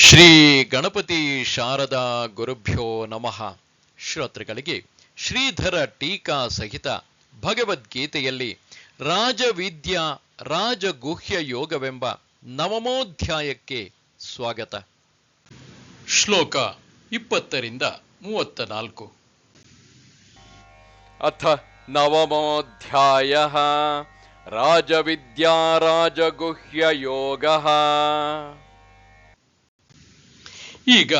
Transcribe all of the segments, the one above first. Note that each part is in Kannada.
ಶ್ರೀ ಗಣಪತಿ ಶಾರದಾ ಗುರುಭ್ಯೋ ನಮಃ. ಶ್ರೋತೃಗಳಿಗೆ ಶ್ರೀಧರ ಟೀಕಾ ಸಹಿತ ಭಗವದ್ಗೀತೆಯಲ್ಲಿ ರಾಜವಿದ್ಯಾ ರಾಜಗುಹ್ಯ ಯೋಗವೆಂಬ ನವಮೋಧ್ಯಾಯಕ್ಕೆ ಸ್ವಾಗತ. ಶ್ಲೋಕ ಇಪ್ಪತ್ತರಿಂದ ಮೂವತ್ತ ನಾಲ್ಕು ಅಥ ನವಮೋಧ್ಯಾಯ ರಾಜವಿದ್ಯಾ ರಾಜಗುಹ್ಯ ಯೋಗ. ಈಗ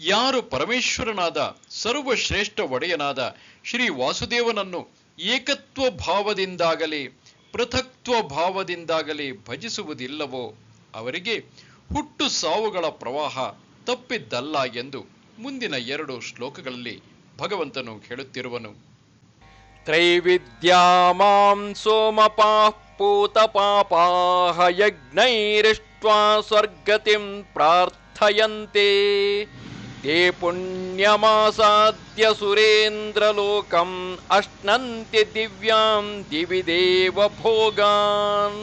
ಯಾರು ಪರಮೇಶ್ವರನಾದ ಸರ್ವಶ್ರೇಷ್ಠ ಒಡೆಯನಾದ ಶ್ರೀ ವಾಸುದೇವನನ್ನು ಏಕತ್ವ ಭಾವದಿಂದಾಗಲಿ, ಪೃಥಕ್ತ್ವ ಭಾವದಿಂದಾಗಲಿ ಭಜಿಸುವುದಿಲ್ಲವೋ ಅವರಿಗೆ ಹುಟ್ಟು ಸಾವುಗಳ ಪ್ರವಾಹ ತಪ್ಪಿದ್ದಲ್ಲ ಎಂದು ಮುಂದಿನ ಎರಡು ಶ್ಲೋಕಗಳಲ್ಲಿ ಭಗವಂತನು ಹೇಳುತ್ತಿರುವನು. ತ್ರೈವಿದ್ಯಾ ಮಾಂ ಪೂತ ಪಾಪಾಹ ಸ್ವರ್ಗತಿಂ ಪ್ರಾರ್ಥ ಕಥಯಂತೆ ತೇ ಪುಣ್ಯಮಾಸಾದ್ಯ ಸುರೇಂದ್ರಲೋಕಂ ಅಶ್ನಂತೆ ದಿವ್ಯಾಂ ದಿವಿ ದೇವ ಭೋಗಾನ್.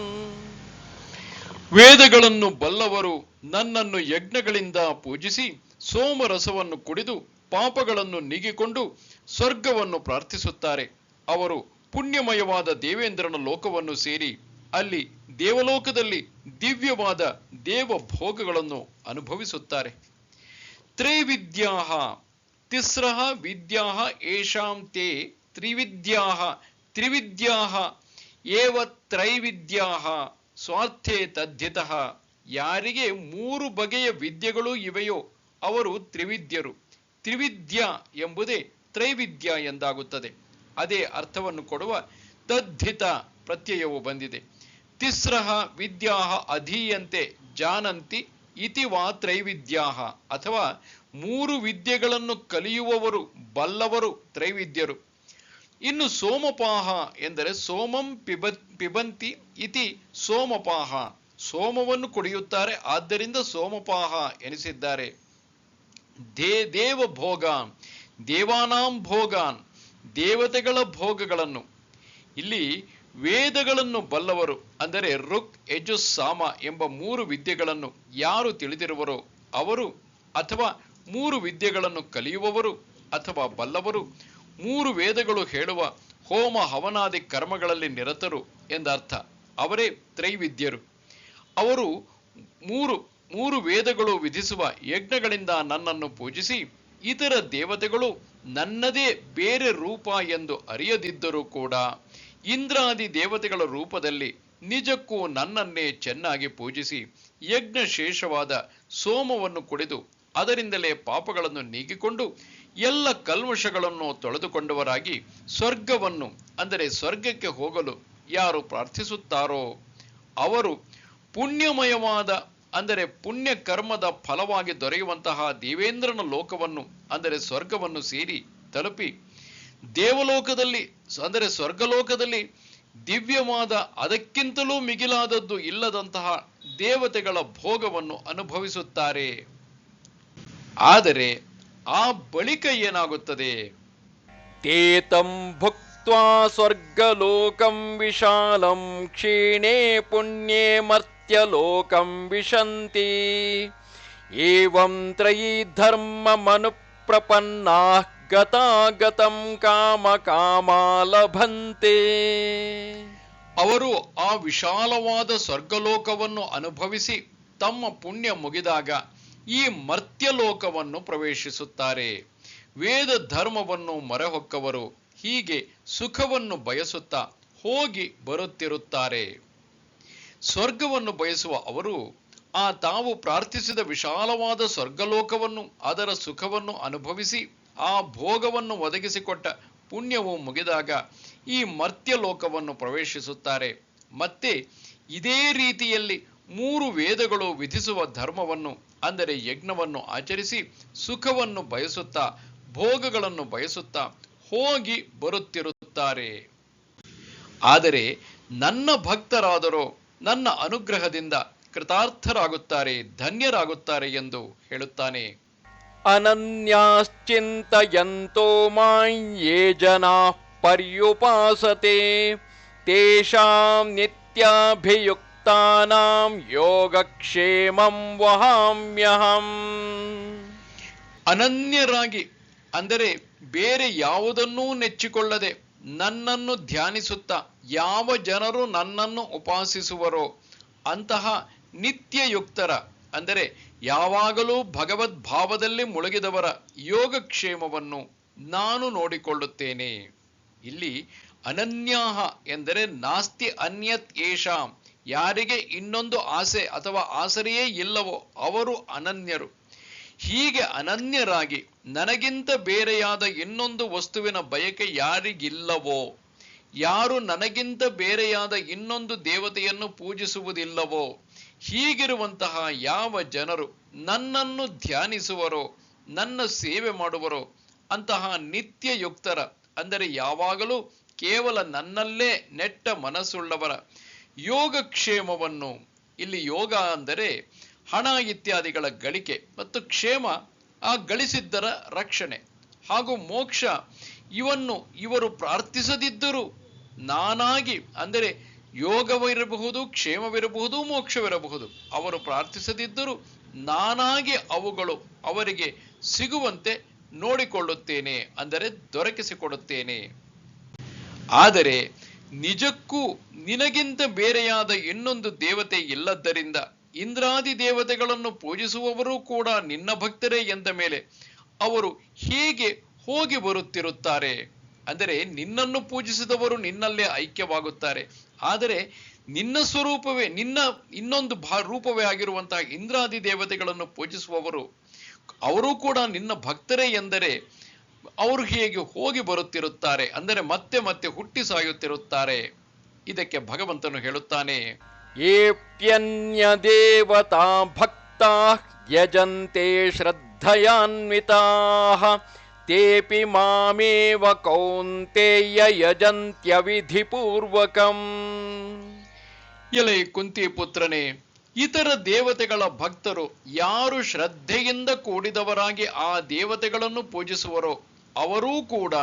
ವೇದಗಳನ್ನು ಬಲ್ಲವರು ನನ್ನನ್ನು ಯಜ್ಞಗಳಿಂದ ಪೂಜಿಸಿ ಸೋಮರಸವನ್ನು ಕುಡಿದು ಪಾಪಗಳನ್ನು ನೀಗಿಕೊಂಡು ಸ್ವರ್ಗವನ್ನು ಪ್ರಾರ್ಥಿಸುತ್ತಾರೆ. ಅವರು ಪುಣ್ಯಮಯವಾದ ದೇವೇಂದ್ರನ ಲೋಕವನ್ನು ಸೇರಿ ಅಲ್ಲಿ ದೇವಲೋಕದಲ್ಲಿ ದಿವ್ಯವಾದ ದೇವ ಭೋಗಗಳನ್ನು ಅನುಭವಿಸುತ್ತಾರೆ. ತ್ರೈವಿದ್ಯಾ ತಿಸ್ರಃ ವಿದ್ಯಾ ಏಷಾಂ ತೇ ತ್ರಿವಿದ್ಯಾ ತ್ರಿವಿದ್ಯಾ ಏವ ತ್ರೈವಿದ್ಯಾ ಸ್ವಾರ್ಥೇ ತದ್ಧಿತಃ. ಯಾರಿಗೆ ಮೂರು ಬಗೆಯ ವಿದ್ಯೆಗಳು ಇವೆಯೋ ಅವರು ತ್ರಿವಿದ್ಯರು. ತ್ರಿವಿದ್ಯ ಎಂಬುದೇ ತ್ರೈವಿದ್ಯ ಎಂದಾಗುತ್ತದೆ. ಅದೇ ಅರ್ಥವನ್ನು ಕೊಡುವ ತದ್ಧಿತ ಪ್ರತ್ಯಯವು ಬಂದಿದೆ. ತಿಸ್ರಃ ವಿದ್ಯಾ ಅಧೀಯಂತೆ ಜಾನಂತಿ ಇತಿ ವಾ ತ್ರೈವಿದ್ಯಾಹ. ಅಥವಾ ಮೂರು ವಿದ್ಯೆಗಳನ್ನು ಕಲಿಯುವವರು ಬಲ್ಲವರು ತ್ರೈವಿದ್ಯರು. ಇನ್ನು ಸೋಮಪಾಹ ಎಂದರೆ ಸೋಮಂ ಪಿಬ ಪಿಬಂತಿ ಇತಿ ಸೋಮಪಾಹ. ಸೋಮವನ್ನು ಕುಡಿಯುತ್ತಾರೆ, ಆದ್ದರಿಂದ ಸೋಮಪಾಹ ಎನಿಸಿದ್ದಾರೆ. ದೇ ದೇವ ಭೋಗಾನ್, ದೇವಾನಾಂ ಭೋಗಾನ್, ದೇವತೆಗಳ ಭೋಗಗಳನ್ನು. ಇಲ್ಲಿ ವೇದಗಳನ್ನು ಬಲ್ಲವರು. ಅಂದರೆ ಋಕ್ ಯಜು ಸಾಮ ಎಂಬ ಮೂರು ವಿದ್ಯೆಗಳನ್ನು ಯಾರು ತಿಳಿದಿರುವರೋ ಅವರು ಅಥವಾ ಮೂರು ವಿದ್ಯೆಗಳನ್ನು ಕಲಿಯುವವರು ಅಥವಾ ಬಲ್ಲವರು, ಮೂರು ವೇದಗಳು ಹೇಳುವ ಹೋಮ ಹವನಾದಿ ಕರ್ಮಗಳಲ್ಲಿ ನಿರತರು ಎಂದರ್ಥ. ಅವರೇ ತ್ರೈವಿದ್ಯರು. ಅವರು ಮೂರು ಮೂರು ವೇದಗಳು ವಿಧಿಸುವ ಯಜ್ಞಗಳಿಂದ ನನ್ನನ್ನು ಪೂಜಿಸಿ, ಇತರ ದೇವತೆಗಳು ನನ್ನದೇ ಬೇರೆ ರೂಪ ಎಂದು ಅರಿಯದಿದ್ದರೂ ಕೂಡ ಇಂದ್ರಾದಿ ದೇವತೆಗಳ ರೂಪದಲ್ಲಿ ನಿಜಕ್ಕೂ ನನ್ನನ್ನೇ ಚೆನ್ನಾಗಿ ಪೂಜಿಸಿ ಯಜ್ಞ ಶೇಷವಾದ ಸೋಮವನ್ನು ಕುಡಿದು ಅದರಿಂದಲೇ ಪಾಪಗಳನ್ನು ನೀಗಿಕೊಂಡು ಎಲ್ಲ ಕಲ್ಮಶಗಳನ್ನು ತೊಳೆದುಕೊಂಡವರಾಗಿ ಸ್ವರ್ಗವನ್ನು, ಅಂದರೆ ಸ್ವರ್ಗಕ್ಕೆ ಹೋಗಲು ಯಾರು ಪ್ರಾರ್ಥಿಸುತ್ತಾರೋ? ಅವರು ಪುಣ್ಯಮಯವಾದ, ಅಂದರೆ ಪುಣ್ಯ ಕರ್ಮದ ಫಲವಾಗಿ ದೊರೆಯುವಂತಹ ದೇವೇಂದ್ರನ ಲೋಕವನ್ನು, ಅಂದರೆ ಸ್ವರ್ಗವನ್ನು ಸೇರಿ ತಲುಪಿ ದೇವಲೋಕದಲ್ಲಿ, ಅಂದರೆ ಸ್ವರ್ಗಲೋಕದಲ್ಲಿ ದಿವ್ಯವಾದ ಅದಕ್ಕಿಂತಲೂ ಮಿಗಿಲಾದದ್ದು ಇಲ್ಲದಂತಹ ದೇವತೆಗಳ ಭೋಗವನ್ನು ಅನುಭವಿಸುತ್ತಾರೆ. ಆದರೆ ಆ ಬಳಿಕ ಏನಾಗುತ್ತದೆ? ತೇತಂ ಭುಕ್ತ ಸ್ವರ್ಗಲೋಕಂ ವಿಶಾಲಂ, ಕ್ಷೀಣೇ ಪುಣ್ಯೇ ಮರ್ತ್ಯಲೋಕಂ ವಿಶಂತಿ. ಏವಂ ತ್ರಯೀ ಪ್ರಪನ್ನಾ ಗತಾಗತಂ ಕಾಮ ಕಾಮಾಲಭಂತೆ. ಅವರು ಆ ವಿಶಾಲವಾದ ಸ್ವರ್ಗಲೋಕವನ್ನು ಅನುಭವಿಸಿ ತಮ್ಮ ಪುಣ್ಯ ಮುಗಿದಾಗ ಈ ಮರ್ತ್ಯಲೋಕವನ್ನು ಪ್ರವೇಶಿಸುತ್ತಾರೆ. ವೇದ ಧರ್ಮವನ್ನು ಮರೆಹೊಕ್ಕವರು ಹೀಗೆ ಸುಖವನ್ನು ಬಯಸುತ್ತಾ ಹೋಗಿ ಬರುತ್ತಿರುತ್ತಾರೆ. ಸ್ವರ್ಗವನ್ನು ಬಯಸುವ ಅವರು ಆ ತಾವು ಪ್ರಾರ್ಥಿಸಿದ ವಿಶಾಲವಾದ ಸ್ವರ್ಗಲೋಕವನ್ನು ಅದರ ಸುಖವನ್ನು ಅನುಭವಿಸಿ ಆ ಭೋಗವನ್ನು ಒದಗಿಸಿಕೊಟ್ಟ ಪುಣ್ಯವು ಮುಗಿದಾಗ ಈ ಮರ್ತ್ಯ ಲೋಕವನ್ನು ಪ್ರವೇಶಿಸುತ್ತಾರೆ. ಮತ್ತೆ ಇದೇ ರೀತಿಯಲ್ಲಿ ಮೂರು ವೇದಗಳು ವಿಧಿಸುವ ಧರ್ಮವನ್ನು, ಅಂದರೆ ಯಜ್ಞವನ್ನು ಆಚರಿಸಿ ಸುಖವನ್ನು ಬಯಸುತ್ತಾ, ಭೋಗಗಳನ್ನು ಬಯಸುತ್ತಾ ಹೋಗಿ ಬರುತ್ತಿರುತ್ತಾರೆ. ಆದರೆ ನನ್ನ ಭಕ್ತರಾದರೂ ನನ್ನ ಅನುಗ್ರಹದಿಂದ ಕೃತಾರ್ಥರಾಗುತ್ತಾರೆ, ಧನ್ಯರಾಗುತ್ತಾರೆ ಎಂದು ಹೇಳುತ್ತಾನೆ. अनन्याश्चिन्तयन्तो मां ये जनाः पर्युपासते तेषां नित्याभियुक् ಭಕ್ತಾನಾಂ ಯೋಗಕ್ಷೇಮಂ ವಹಾಮ್ಯಹಂ ಅನನ್ಯರಾಗಿ ಅಂದರೆ ಬೇರೆ ಯಾವುದನ್ನೂ ನೆಚ್ಚಿಕೊಳ್ಳದೆ ನನ್ನನ್ನು ಧ್ಯಾನಿಸುತ್ತಾ ಯಾವ ಜನರು ನನ್ನನ್ನು ಉಪಾಸಿಸುವರೋ ಅಂತಹ ನಿತ್ಯಯುಕ್ತರ ಅಂದರೆ ಯಾವಾಗಲೂ ಭಗವದ್ ಭಾವದಲ್ಲಿ ಮುಳುಗಿದವರ ಯೋಗಕ್ಷೇಮವನ್ನು ನಾನು ನೋಡಿಕೊಳ್ಳುತ್ತೇನೆ. ಇಲ್ಲಿ ಅನನ್ಯಾಹ ಎಂದರೆ ನಾಸ್ತಿ ಅನ್ಯತ್ ಏಷಾಂ, ಯಾರಿಗೆ ಇನ್ನೊಂದು ಆಸೆ ಅಥವಾ ಆಸರೆಯೇ ಇಲ್ಲವೋ ಅವರು ಅನನ್ಯರು. ಹೀಗೆ ಅನನ್ಯರಾಗಿ ನನಗಿಂತ ಬೇರೆಯಾದ ಇನ್ನೊಂದು ವಸ್ತುವಿನ ಬಯಕೆ ಯಾರಿಗಿಲ್ಲವೋ? ಯಾರು ನನಗಿಂತ ಬೇರೆಯಾದ ಇನ್ನೊಂದು ದೇವತೆಯನ್ನು ಪೂಜಿಸುವುದಿಲ್ಲವೋ? ಹೀಗಿರುವಂತಹ ಯಾವ ಜನರು ನನ್ನನ್ನು ಧ್ಯಾನಿಸುವರೋ, ನನ್ನ ಸೇವೆ ಮಾಡುವರೋ, ಅಂತಹ ನಿತ್ಯಯುಕ್ತರ, ಅಂದರೆ ಯಾವಾಗಲೂ ಕೇವಲ ನನ್ನಲ್ಲೇ ನೆಟ್ಟ ಮನಸ್ಸುಳ್ಳವರ ಯೋಗಕ್ಷೇಮವನ್ನು, ಇಲ್ಲಿ ಯೋಗ ಅಂದರೆ ಹಣ ಇತ್ಯಾದಿಗಳ ಗಳಿಕೆ ಮತ್ತು ಕ್ಷೇಮ, ಆ ಗಳಿಸಿದ್ದರ ರಕ್ಷಣೆ ಹಾಗೂ ಮೋಕ್ಷ. ಇವನ್ನು ಇವರು ಪ್ರಾರ್ಥಿಸದಿದ್ದರೂ ನಾನಾಗಿ, ಅಂದರೆ ಯೋಗವಿರಬಹುದು, ಕ್ಷೇಮವಿರಬಹುದು, ಮೋಕ್ಷವಿರಬಹುದು. ಅವರು ಪ್ರಾರ್ಥಿಸದಿದ್ದರೂ ನಾನಾಗಿ ಅವುಗಳು ಅವರಿಗೆ ಸಿಗುವಂತೆ ನೋಡಿಕೊಳ್ಳುತ್ತೇನೆ ಅಂದರೆ ದೊರಕಿಸಿಕೊಡುತ್ತೇನೆ. ಆದರೆ ನಿಜಕ್ಕೂ ನಿನಗಿಂತ ಬೇರೆಯಾದ ಇನ್ನೊಂದು ದೇವತೆ ಇಲ್ಲದ್ದರಿಂದ ಇಂದ್ರಾದಿ ದೇವತೆಗಳನ್ನು ಪೂಜಿಸುವವರೂ ಕೂಡ ನಿನ್ನ ಭಕ್ತರೇ ಎಂದ ಮೇಲೆ ಅವರು ಹೇಗೆ ಹೋಗಿ ಬರುತ್ತಿರುತ್ತಾರೆ? ಅಂದರೆ ನಿನ್ನನ್ನು ಪೂಜಿಸಿದವರು ನಿನ್ನಲ್ಲೇ ಐಕ್ಯವಾಗುತ್ತಾರೆ. ಆದರೆ ನಿನ್ನ ಸ್ವರೂಪವೇ, ನಿನ್ನ ಇನ್ನೊಂದು ಭಾ, ರೂಪವೇ ಆಗಿರುವಂತಹ ಇಂದ್ರಾದಿ ದೇವತೆಗಳನ್ನು ಪೂಜಿಸುವವರು, ಅವರು ಕೂಡ ನಿನ್ನ ಭಕ್ತರೇ ಎಂದರೆ ಅವರು ಹೇಗೆ ಹೋಗಿ ಬರುತ್ತಿರುತ್ತಾರೆ, ಅಂದರೆ ಮತ್ತೆ ಮತ್ತೆ ಹುಟ್ಟಿ ಸಾಯುತ್ತಿರುತ್ತಾರೆ. ಇದಕ್ಕೆ ಭಗವಂತನು ಹೇಳುತ್ತಾನೆ ಏಪ್ಯನ್ಯದೇವತಾ ಭಕ್ತಾ ಯಜಂತೆ ಶ್ರದ್ಧಯಾನ್ವಿತಾಃ. ತೇಪಿ ಮಾಮೇವ ಕೌಂತೆಯ ಯಜಂತ್ಯವಿಧಿಪೂರ್ವಕಂ ಎಲೆ ಕುಂತಿ ಪುತ್ರನೇ, ಇತರ ದೇವತೆಗಳ ಭಕ್ತರು ಯಾರು ಶ್ರದ್ಧೆಯಿಂದ ಕೂಡಿದವರಾಗಿ ಆ ದೇವತೆಗಳನ್ನು ಪೂಜಿಸುವರೋ, ಅವರೂ ಕೂಡ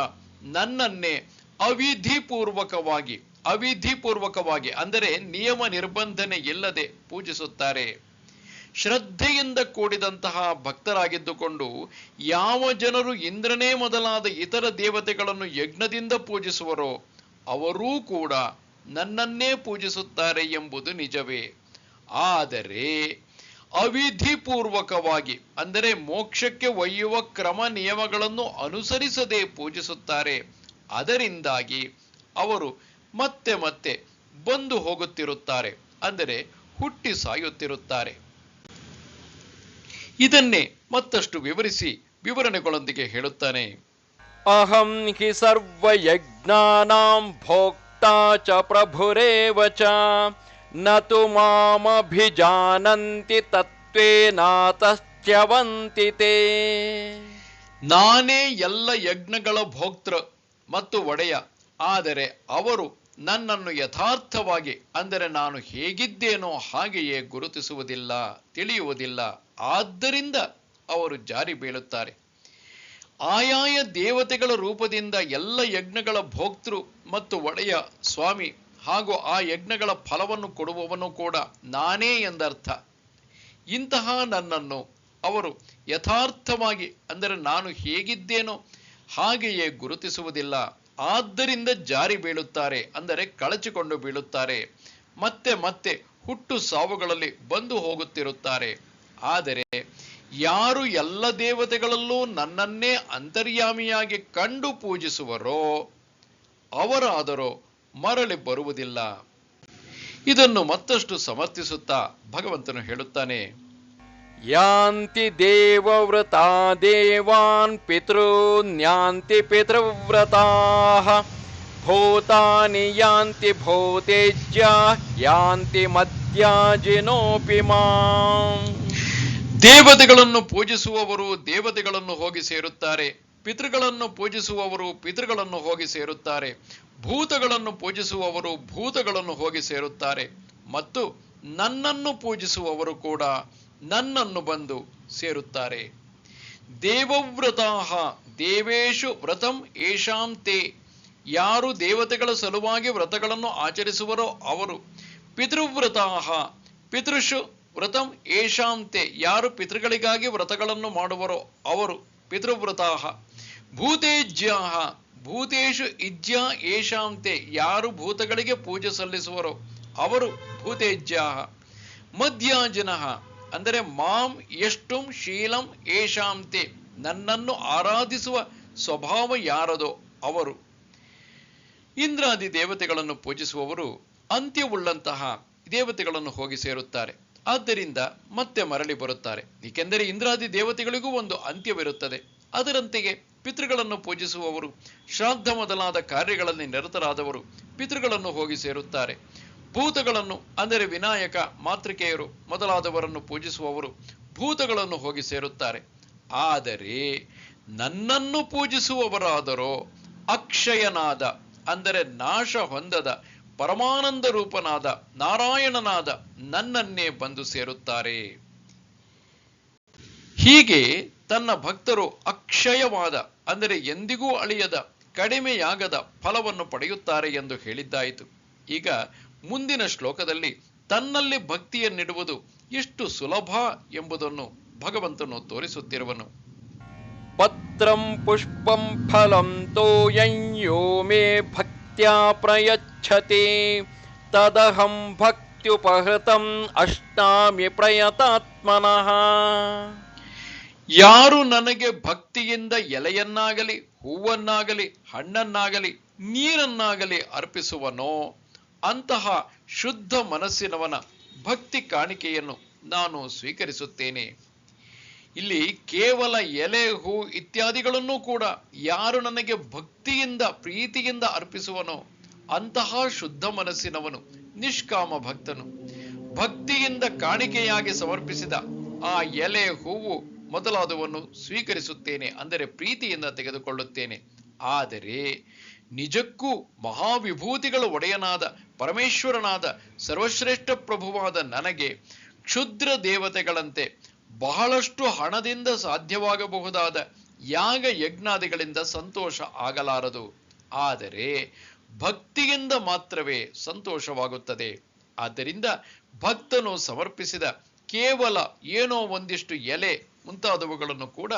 ನನ್ನನ್ನೇ ಅವಿಧಿಪೂರ್ವಕವಾಗಿ ಅವಿಧಿಪೂರ್ವಕವಾಗಿ, ಅಂದರೆ ನಿಯಮ ನಿರ್ಬಂಧನೆ ಇಲ್ಲದೆ ಪೂಜಿಸುತ್ತಾರೆ. ಶ್ರದ್ಧೆಯಿಂದ ಕೂಡಿದಂತಹ ಭಕ್ತರಾಗಿದ್ದುಕೊಂಡು ಯಾವ ಜನರು ಇಂದ್ರನೇ ಮೊದಲಾದ ಇತರ ದೇವತೆಗಳನ್ನು ಯಜ್ಞದಿಂದ ಪೂಜಿಸುವರೋ ಅವರೂ ಕೂಡ ನನ್ನನ್ನೇ ಪೂಜಿಸುತ್ತಾರೆ ಎಂಬುದು ನಿಜವೇ. ಆದರೆ ಅವಿಧಿಪೂರ್ವಕವಾಗಿ, ಅಂದರೆ ಮೋಕ್ಷಕ್ಕೆ ಒಯ್ಯುವ ಕ್ರಮ ನಿಯಮಗಳನ್ನು ಅನುಸರಿಸದೆ ಪೂಜಿಸುತ್ತಾರೆ. ಅದರಿಂದಾಗಿ ಅವರು ಮತ್ತೆ ಮತ್ತೆ ಬಂದು ಹೋಗುತ್ತಿರುತ್ತಾರೆ, ಅಂದರೆ ಹುಟ್ಟಿ ಸಾಯುತ್ತಿರುತ್ತಾರೆ. ಇದನ್ನೇ ಮತ್ತಷ್ಟು ವಿವರಿಸಿ ವಿವರಣೆಗಳೊಂದಿಗೆ ಹೇಳುತ್ತಾನೆ. ಅಹಂ ಹಿ ಸರ್ವಯಜ್ಞಾನಾಂ ಭೋಕ್ತಾ ಚ ಪ್ರಭುರೇವ ಚ ನ ತು ಮಾಮಭಿಜಾನಂತಿ ತತ್ವೇನಾತಶ್ಚ್ಯವಂತಿ ತೇ. ನಾನೇ ಎಲ್ಲ ಯಜ್ಞಗಳ ಭೋಕ್ತೃ ಮತ್ತು ಒಡೆಯ ಆದರೆ ಅವರು ನನ್ನನ್ನು ಯಥಾರ್ಥವಾಗಿ ಅಂದರೆ ನಾನು ಹೇಗಿದ್ದೇನೋ ಹಾಗೆಯೇ ಗುರುತಿಸುವುದಿಲ್ಲ, ತಿಳಿಯುವುದಿಲ್ಲ. ಆದ್ದರಿಂದ ಅವರು ಜಾರಿ ಬೀಳುತ್ತಾರೆ. ಆಯಾಯ ದೇವತೆಗಳ ರೂಪದಿಂದ ಎಲ್ಲ ಯಜ್ಞಗಳ ಭೋಕ್ತೃ ಮತ್ತು ಒಡೆಯ ಸ್ವಾಮಿ ಹಾಗೂ ಆ ಯಜ್ಞಗಳ ಫಲವನ್ನು ಕೊಡುವವನು ಕೂಡ ನಾನೇ ಎಂದರ್ಥ. ಇಂತಹ ನನ್ನನ್ನು ಅವರು ಯಥಾರ್ಥವಾಗಿ ಅಂದರೆ ನಾನು ಹೇಗಿದ್ದೇನೋ ಹಾಗೆಯೇ ಗುರುತಿಸುವುದಿಲ್ಲ. ಆದ್ದರಿಂದ ಜಾರಿ ಬೀಳುತ್ತಾರೆ ಅಂದರೆ ಕಳಚಿಕೊಂಡು ಬೀಳುತ್ತಾರೆ. ಮತ್ತೆ ಮತ್ತೆ ಹುಟ್ಟು ಸಾವುಗಳಲ್ಲಿ ಬಂದು ಹೋಗುತ್ತಿರುತ್ತಾರೆ. ಆದರೆ ಯಾರು ಎಲ್ಲ ದೇವತೆಗಳಲ್ಲೂ ನನ್ನನ್ನೇ ಅಂತರ್ಯಾಮಿಯಾಗಿ ಕಂಡು ಪೂಜಿಸುವರೋ ಅವರಾದರೂ ಮರಳಿ ಬರುವುದಿಲ್ಲ. ಇದನ್ನು ಮತ್ತಷ್ಟು ಸಮರ್ಥಿಸುತ್ತಾ ಭಗವಂತನು ಹೇಳುತ್ತಾನೆ. ಯಾಂತಿ ದೇವವ್ರತಾ ದೇವಾನ್ ಪಿತೃನ್ಯಾಂತಿ ಪಿತೃವ್ರತಾಃ. ಭೂತಾನಿ ಯಾಂತಿ ಭೂತೇಜ್ಯ, ಯಾಂತಿ ಮದ್ಯಾಜಿನೋಪಿ ಮಾಂ. ದೇವತೆಗಳನ್ನು ಪೂಜಿಸುವವರು ದೇವತೆಗಳನ್ನು ಹೋಗಿ ಸೇರುತ್ತಾರೆ. ಪಿತೃಗಳನ್ನು ಪೂಜಿಸುವವರು ಪಿತೃಗಳನ್ನು ಹೋಗಿ ಸೇರುತ್ತಾರೆ. ಭೂತಗಳನ್ನು ಪೂಜಿಸುವವರು ಭೂತಗಳನ್ನು ಹೋಗಿ ಸೇರುತ್ತಾರೆ. ಮತ್ತು ನನ್ನನ್ನು ಪೂಜಿಸುವವರು ಕೂಡ ನನ್ನನ್ನು ಬಂದು ಸೇರುತ್ತಾರೆ. ದೇವವ್ರತಾಹ, ದೇವೇಶು ವ್ರತಂ ಏಷಾಂ ತೇ. ಯಾರು ದೇವತೆಗಳ ಸಲುವಾಗಿ ವ್ರತಗಳನ್ನು ಆಚರಿಸುವರೋ ಅವರು ಪಿತೃವ್ರತಾಹ, ಪಿತೃಷು ವ್ರತಂ ಏಷಾಂತೆ ಯಾರು ಪಿತೃಗಳಿಗಾಗಿ ವ್ರತಗಳನ್ನು ಮಾಡುವರೋ ಅವರು ಪಿತೃವ್ರತಾಹ. ಭೂತೇಜ್ಯಾಹ, ಭೂತೇಶು ಇಜ್ಯಾ ಏಷಾಂತೆ ಯಾರು ಭೂತಗಳಿಗೆ ಪೂಜೆ ಸಲ್ಲಿಸುವರೋ ಅವರು ಭೂತೇಜ್ಯಾಹ. ಮಧ್ಯಾಜನಃ ಅಂದರೆ ಮಾಂ ಎಷ್ಟುಂ ಶೀಲಂ ಏಷಾಂತೆ, ನನ್ನನ್ನು ಆರಾಧಿಸುವ ಸ್ವಭಾವ ಯಾರದೋ ಅವರು. ಇಂದ್ರಾದಿ ದೇವತೆಗಳನ್ನು ಪೂಜಿಸುವವರು ಅಂತ್ಯವುಳ್ಳಂತಹ ದೇವತೆಗಳನ್ನು ಹೋಗಿ ಸೇರುತ್ತಾರೆ. ಆದ್ದರಿಂದ ಮತ್ತೆ ಮರಳಿ ಬರುತ್ತಾರೆ. ಏಕೆಂದರೆ ಇಂದ್ರಾದಿ ದೇವತೆಗಳಿಗೂ ಒಂದು ಅಂತ್ಯವಿರುತ್ತದೆ. ಅದರಂತೆಯೇ ಪಿತೃಗಳನ್ನು ಪೂಜಿಸುವವರು ಶ್ರಾದ್ದ ಮೊದಲಾದ ಕಾರ್ಯಗಳಲ್ಲಿ ನಿರತರಾದವರು ಪಿತೃಗಳನ್ನು ಹೋಗಿ ಸೇರುತ್ತಾರೆ. ಭೂತಗಳನ್ನು, ಅಂದರೆ ವಿನಾಯಕ ಮಾತೃಕೆಯರು ಮೊದಲಾದವರನ್ನು ಪೂಜಿಸುವವರು ಭೂತಗಳನ್ನು ಹೋಗಿ ಸೇರುತ್ತಾರೆ. ಆದರೆ ನನ್ನನ್ನು ಪೂಜಿಸುವವರಾದರೋ ಅಕ್ಷಯನಾದ, ಅಂದರೆ ನಾಶ ಹೊಂದದ, ಪರಮಾನಂದ ರೂಪನಾದ, ನಾರಾಯಣನಾದ ನನ್ನನ್ನೇ ಬಂದು ಸೇರುತ್ತಾರೆ. ಹೀಗೆ ತನ್ನ ಭಕ್ತರು ಅಕ್ಷಯವಾದ, ಅಂದರೆ ಎಂದಿಗೂ ಅಳಿಯದ, ಕಡಿಮೆಯಾಗದ ಫಲವನ್ನು ಪಡೆಯುತ್ತಾರೆ ಎಂದು ಹೇಳಿದ್ದಾಯಿತು. ಈಗ ಮುಂದಿನ ಶ್ಲೋಕದಲ್ಲಿ ತನ್ನಲ್ಲಿ ಭಕ್ತಿಯನ್ನಿಡುವುದು ಎಷ್ಟು ಸುಲಭ ಎಂಬುದನ್ನು ಭಗವಂತನು ತೋರಿಸುತ್ತಿರುವನು. ಪತ್ರಂ ಪುಷ್ಪಂ ಫಲಂ ತೋಯಂ ಮೇ ಭಕ್ತ್ಯಾ ಪ್ರಯಚ್ಛತಿ. ತದಹಂ ಭಕ್ತ್ಯುಪಹೃತಂ ಅಷ್ಟಾಮಿ ಪ್ರಯತಾತ್ಮನಃ. ಯಾರು ನನಗೆ ಭಕ್ತಿಯಿಂದ ಎಲೆಯನ್ನಾಗಲಿ ಹೂವನ್ನಾಗಲಿ ಹಣ್ಣನ್ನಾಗಲಿ ನೀರನ್ನಾಗಲಿ ಅರ್ಪಿಸುವನೋ ಅಂತಹ ಶುದ್ಧ ಮನಸ್ಸಿನವನ ಭಕ್ತಿ ಕಾಣಿಕೆಯನ್ನು ನಾನು ಸ್ವೀಕರಿಸುತ್ತೇನೆ. ಇಲ್ಲಿ ಕೇವಲ ಎಲೆ, ಹೂ ಇತ್ಯಾದಿಗಳನ್ನು ಕೂಡ ಯಾರು ನನಗೆ ಭಕ್ತಿಯಿಂದ, ಪ್ರೀತಿಯಿಂದ ಅರ್ಪಿಸುವನೋ ಅಂತಹ ಶುದ್ಧ ಮನಸ್ಸಿನವನು ನಿಷ್ಕಾಮ ಭಕ್ತನು. ಭಕ್ತಿಯಿಂದ ಕಾಣಿಕೆಯಾಗಿ ಸಮರ್ಪಿಸಿದ ಆ ಎಲೆ, ಹೂವು ಮೊದಲಾದವನ್ನು ಸ್ವೀಕರಿಸುತ್ತೇನೆ ಅಂದರೆ ಪ್ರೀತಿಯಿಂದ ತೆಗೆದುಕೊಳ್ಳುತ್ತೇನೆ. ಆದರೆ ನಿಜಕ್ಕೂ ಮಹಾವಿಭೂತಿಗಳ ಒಡೆಯನಾದ ಪರಮೇಶ್ವರನಾದ ಸರ್ವಶ್ರೇಷ್ಠ ಪ್ರಭುವಾದ ನನಗೆ ಕ್ಷುದ್ರ ದೇವತೆಗಳಂತೆ ಬಹಳಷ್ಟು ಹಣದಿಂದ ಸಾಧ್ಯವಾಗಬಹುದಾದ ಯಾಗ ಯಜ್ಞಾದಿಗಳಿಂದ ಸಂತೋಷ ಆಗಲಾರದು. ಆದರೆ ಭಕ್ತಿಯಿಂದ ಮಾತ್ರವೇ ಸಂತೋಷವಾಗುತ್ತದೆ. ಆದ್ದರಿಂದ ಭಕ್ತನು ಸಮರ್ಪಿಸಿದ ಕೇವಲ ಏನೋ ಒಂದಿಷ್ಟು ಎಲೆ ಮುಂತಾದವುಗಳನ್ನು ಕೂಡ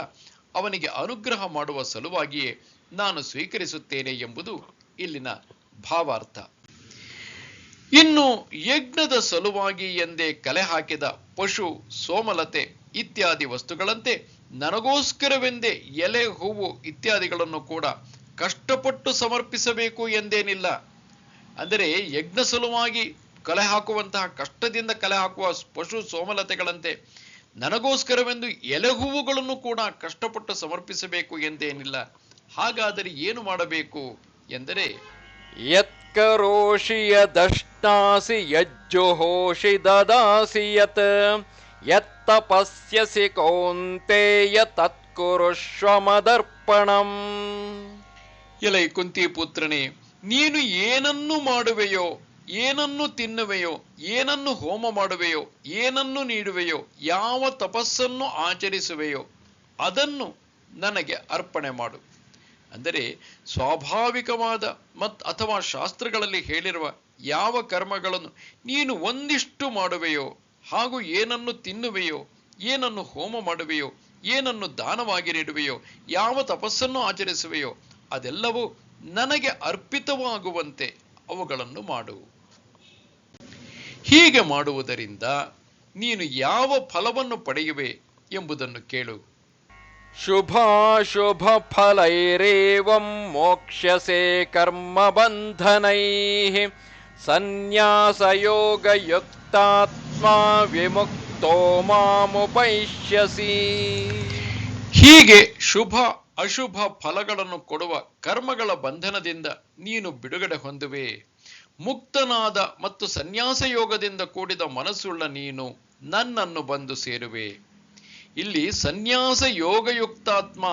ಅವನಿಗೆ ಅನುಗ್ರಹ ಮಾಡುವ ಸಲುವಾಗಿಯೇ ನಾನು ಸ್ವೀಕರಿಸುತ್ತೇನೆ ಎಂಬುದು ಇಲ್ಲಿನ ಭಾವಾರ್ಥ. ಇನ್ನು ಯಜ್ಞದ ಸಲುವಾಗಿ ಎಂದೇ ಕಲೆ ಹಾಕಿದ ಪಶು ಸೋಮಲತೆ ಇತ್ಯಾದಿ ವಸ್ತುಗಳಂತೆ ನನಗೋಸ್ಕರವೆಂದೇ ಎಲೆ, ಹೂವು ಇತ್ಯಾದಿಗಳನ್ನು ಕೂಡ ಕಷ್ಟಪಟ್ಟು ಸಮರ್ಪಿಸಬೇಕು ಎಂದೇನಿಲ್ಲ. ಅಂದರೆ ಯಜ್ಞ ಸಲುವಾಗಿ ಕಲೆ ಹಾಕುವಂತಹ ಕಷ್ಟದಿಂದ ಕಲೆ ಹಾಕುವ ಪಶು ಸೋಮಲತೆಗಳಂತೆ ನನಗೋಸ್ಕರವೆಂದು ಎಲೆ, ಹೂವುಗಳನ್ನು ಕೂಡ ಕಷ್ಟಪಟ್ಟು ಸಮರ್ಪಿಸಬೇಕು ಎಂದೇನಿಲ್ಲ. ಹಾಗಾದರೆ ಏನು ಮಾಡಬೇಕು ಎಂದರೆ ಯತ್ಕರೋಷಿ ಯದಷ್ಟಾಸಿ ಯಜ್ಜುಹೋಷಿ ದದಾಸಿ ಯತ್ ಯತ್ತಪಸ್ಯಸಿ ಕೌಂತೆಯ ತತ್ಕುರುಷ್ವ ಮದರ್ಪಣಂ ಎಲೈ ಕುಂತಿ ಪುತ್ರನೇ ನೀನು ಏನನ್ನು ಮಾಡುವೆಯೋ, ಏನನ್ನು ತಿನ್ನುವೆಯೋ, ಏನನ್ನು ಹೋಮ ಮಾಡುವೆಯೋ, ಏನನ್ನು ನೀಡುವೆಯೋ, ಯಾವ ತಪಸ್ಸನ್ನು ಆಚರಿಸುವೆಯೋ, ಅದನ್ನು ನನಗೆ ಅರ್ಪಣೆ ಮಾಡು. ಅಂದರೆ ಸ್ವಾಭಾವಿಕವಾದ ಮತ್ ಅಥವಾ ಶಾಸ್ತ್ರಗಳಲ್ಲಿ ಹೇಳಿರುವ ಯಾವ ಕರ್ಮಗಳನ್ನು ನೀನು ಒಂದಿಷ್ಟು ಮಾಡುವೆಯೋ ಹಾಗೂ ಏನನ್ನು ತಿನ್ನುವೆಯೋ, ಏನನ್ನು ಹೋಮ ಮಾಡುವೆಯೋ, ಏನನ್ನು ದಾನವಾಗಿ ನೀಡುವೆಯೋ, ಯಾವ ತಪಸ್ಸನ್ನು ಆಚರಿಸುವೆಯೋ, ಅದೆಲ್ಲವೂ ನನಗೆ ಅರ್ಪಿತವಾಗುವಂತೆ ಅವುಗಳನ್ನು ಮಾಡು. ಹೀಗೆ ಮಾಡುವುದರಿಂದ ನೀನು ಯಾವ ಫಲವನ್ನು ಪಡೆಯುವೆ ಎಂಬುದನ್ನು ಕೇಳು. ಶುಭಾಶುಭ ಫಲೈರೇವಂ ಮೋಕ್ಷಸೆ ಕರ್ಮ ಬಂಧನೈ ಸನ್ಯಾಸಯೋಗಯುಕ್ತಾತ್ಮ ವಿಮುಕ್ತೋ ಮಾಮುಪೈಷ್ಯಸಿ. ಹೀಗೆ ಶುಭ ಅಶುಭ ಫಲಗಳನ್ನು ಕೊಡುವ ಕರ್ಮಗಳ ಬಂಧನದಿಂದ ನೀನು ಬಿಡುಗಡೆ ಹೊಂದುವೆ. ಮುಕ್ತನಾದ ಮತ್ತು ಸನ್ಯಾಸ ಯೋಗದಿಂದ ಕೂಡಿದ ಮನಸ್ಸುಳ್ಳ ನೀನು ನನ್ನನ್ನು ಬಂದು ಸೇರುವೆ. ಇಲ್ಲಿ ಸನ್ಯಾಸ ಯೋಗಯುಕ್ತಾತ್ಮ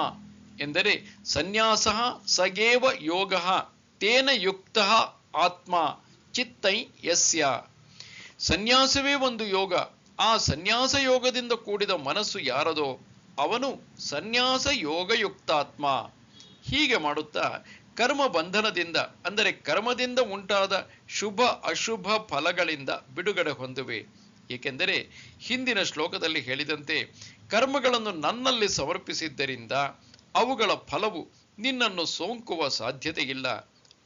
ಎಂದರೆ ಸನ್ಯಾಸ ಸಗೇವ ಯೋಗ ತೇನ ಯುಕ್ತ ಆತ್ಮ ಚಿತ್ತೈ ಯಸ್ಯ. ಸನ್ಯಾಸವೇ ಒಂದು ಯೋಗ. ಆ ಸನ್ಯಾಸ ಯೋಗದಿಂದ ಕೂಡಿದ ಮನಸ್ಸು ಯಾರದೋ ಅವನು ಸನ್ಯಾಸ ಯೋಗಯುಕ್ತಾತ್ಮ. ಹೀಗೆ ಮಾಡುತ್ತಾ ಕರ್ಮ ಬಂಧನದಿಂದ ಅಂದರೆ ಕರ್ಮದಿಂದ ಉಂಟಾದ ಶುಭ ಅಶುಭ ಫಲಗಳಿಂದ ಬಿಡುಗಡೆ ಹೊಂದುವೆ. ಏಕೆಂದರೆ ಹಿಂದಿನ ಶ್ಲೋಕದಲ್ಲಿ ಹೇಳಿದಂತೆ ಕರ್ಮಗಳನ್ನು ನನ್ನಲ್ಲಿ ಸಮರ್ಪಿಸಿದ್ದರಿಂದ ಅವುಗಳ ಫಲವು ನಿನ್ನನ್ನು ಸೋಂಕುವ ಸಾಧ್ಯತೆ ಇಲ್ಲ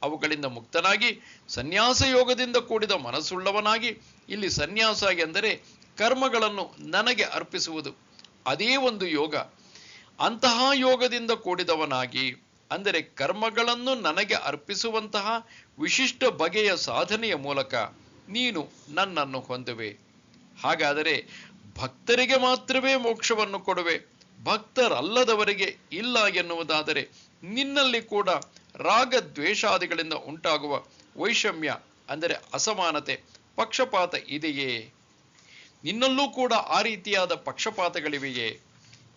ಅವುಗಳಿಂದ ಮುಕ್ತನಾಗಿ ಸನ್ಯಾಸ ಯೋಗದಿಂದ ಕೂಡಿದ ಮನಸ್ಸುಳ್ಳವನಾಗಿ ಇಲ್ಲಿ ಸನ್ಯಾಸ ಎಂದರೆ ಕರ್ಮಗಳನ್ನು ನನಗೆ ಅರ್ಪಿಸುವುದು. ಅದೇ ಒಂದು ಯೋಗ. ಅಂತಹ ಯೋಗದಿಂದ ಕೂಡಿದವನಾಗಿ ಅಂದರೆ ಕರ್ಮಗಳನ್ನು ನನಗೆ ಅರ್ಪಿಸುವಂತಹ ವಿಶಿಷ್ಟ ಬಗೆಯ ಸಾಧನೆಯ ಮೂಲಕ ನೀನು ನನ್ನನ್ನು ಹೊಂದುವೆ. ಹಾಗಾದರೆ ಭಕ್ತರಿಗೆ ಮಾತ್ರವೇ ಮೋಕ್ಷವನ್ನು ಕೊಡುವೆ, ಭಕ್ತರಲ್ಲದವರಿಗೆ ಇಲ್ಲ ಎನ್ನುವುದಾದರೆ ನಿನ್ನಲ್ಲಿ ಕೂಡ ರಾಗ ದ್ವೇಷಾದಿಗಳಿಂದ ಉಂಟಾಗುವ ವೈಷಮ್ಯ, ಅಂದರೆ ಅಸಮಾನತೆ, ಪಕ್ಷಪಾತ ಇದೆಯೇ? ನಿನ್ನಲ್ಲೂ ಕೂಡ ಆ ರೀತಿಯಾದ ಪಕ್ಷಪಾತಗಳಿವೆಯೇ?